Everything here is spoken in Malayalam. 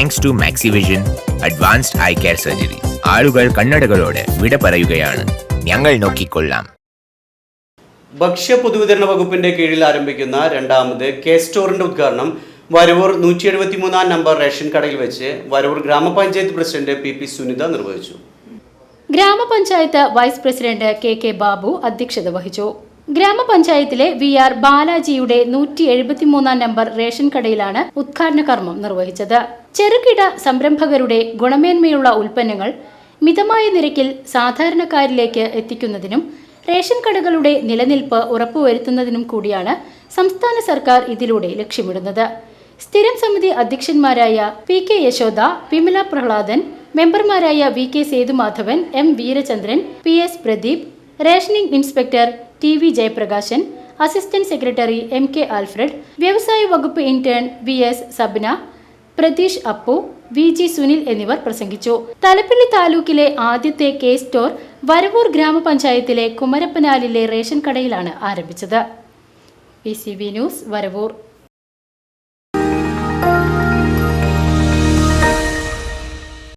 Thanks to Maxivision advanced eye care surgery ആളുകൾ കണ്ണടകളോട് വിട പറയുകയാണ്. ഞങ്ങൾ നോക്കിക്കൊള്ളാം. ഭക്ഷ്യ പൊതുവിതരണ വകുപ്പിന്റെ കീഴിൽ ആരംഭിക്കുന്ന രണ്ടാമത് കെ സ്റ്റോറിന്റെ ഉദ്ഘാടനം വരവൂർ നൂറ്റി എഴുപത്തി മൂന്നാം നമ്പർ റേഷൻ കടയിൽ വെച്ച് വരവൂർ ഗ്രാമപഞ്ചായത്ത് പ്രസിഡന്റ് പി പി സുനിത നിർവഹിച്ചു. ഗ്രാമപഞ്ചായത്ത് vice president K K Babu അധ്യക്ഷത വഹിച്ചു. ഗ്രാമപഞ്ചായത്തിലെ വി ആർ ബാലാജിയുടെ നൂറ്റി എഴുപത്തിമൂന്നാം നമ്പർ റേഷൻ കടയിലാണ് ഉദ്ഘാടന കർമ്മം നിർവഹിച്ചത്. ചെറുകിട സംരംഭകരുടെ ഗുണമേന്മയുള്ള ഉൽപ്പന്നങ്ങൾ മിതമായ നിരക്കിൽ സാധാരണക്കാരിലേക്ക് എത്തിക്കുന്നതിനും റേഷൻ കടകളുടെ നിലനിൽപ്പ് ഉറപ്പുവരുത്തുന്നതിനും കൂടിയാണ് സംസ്ഥാന സർക്കാർ ഇതിലൂടെ ലക്ഷ്യമിടുന്നത്. സ്ഥിരം സമിതി അധ്യക്ഷന്മാരായ പി കെ യശോദ വിമല പ്രഹ്ലാദൻ മെമ്പർമാരായ V K Sethumadhavan M Veerachandran P S Pradeep rationing inspector T V Jayaprakashan assistant secretary M K Alfred വ്യവസായ വകുപ്പ് intern V S Sabna Pratheesh Appu V G Sunil എന്നിവർ പ്രസംഗിച്ചു. തലപ്പള്ളി താലൂക്കിലെ ആദ്യത്തെ കെ സ്റ്റോർ വരവൂർ ഗ്രാമപഞ്ചായത്തിലെ കുമരപ്പനാലിലെ റേഷൻ കടയിലാണ് ആരംഭിച്ചത്. P news Varavoor.